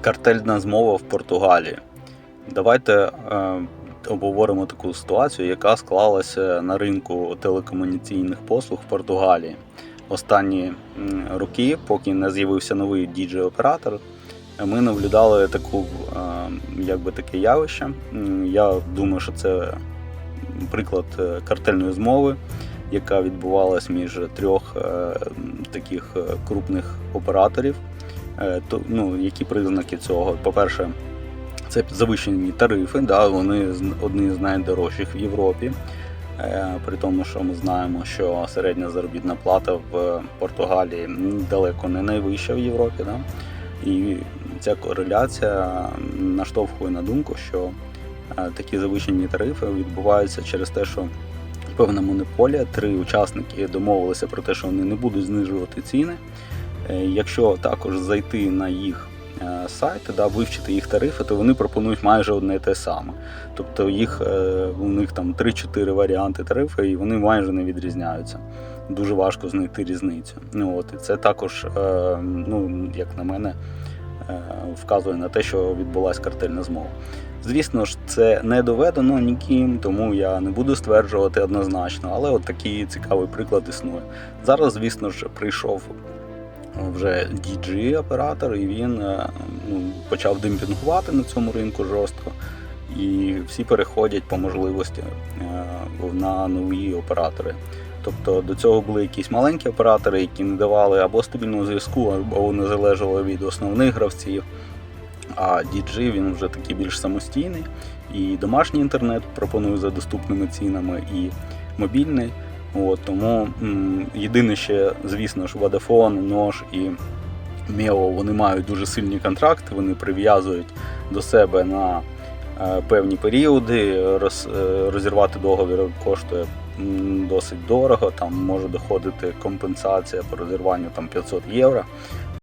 Картельна змова в Португалії. Давайте е, обговоримо таку ситуацію, яка склалася на ринку телекомунікаційних послуг в Португалії. Останні роки, поки не з'явився новий діджей-оператор, ми наблюдали таку, е, якби таке явище. Я думаю, що це приклад е, картельної змови, яка відбувалась між трьох е, таких е, крупних операторів. Е, то, ну, які признаки цього? По-перше, це завищені тарифи, да, вони одні з найдорожчих в Європі. Е, При тому, що ми знаємо, що середня заробітна плата в Португалії далеко не найвища в Європі. Да? І ця кореляція наштовхує на думку, що е, такі завищені тарифи відбуваються через те, що певна монополія, три учасники домовилися про те, що вони не будуть знижувати ціни. Е, Якщо також зайти на їх е, сайт, да, вивчити їх тарифи, то вони пропонують майже одне те саме. Тобто їх, е, у них там 3-4 варіанти тарифу, і вони майже не відрізняються. Дуже важко знайти різницю. Ну, от, і це також, ну, як на мене, вказує на те, що відбулася картельна змова. Звісно ж, це не доведено ніким, тому я не буду стверджувати однозначно, але от такий цікавий приклад існує. Зараз, звісно ж, прийшов вже DG-оператор, і він е, ну, почав демпінгувати на цьому ринку жорстко. І всі переходять по можливості е, на нові оператори. Тобто до цього були якісь маленькі оператори, які не давали або стабільного зв'язку, або вони залежали від основних гравців. А DG він вже такий більш самостійний. І домашній інтернет пропонує за доступними цінами, і мобільний. От, тому м, єдине ще, звісно ж, Vodafone, Нож і Мео вони мають дуже сильні контракти, вони прив'язують до себе на е, певні періоди. Роз, е, розірвати договір коштує м, досить дорого, там може доходити компенсація по розірванню там 500 євро.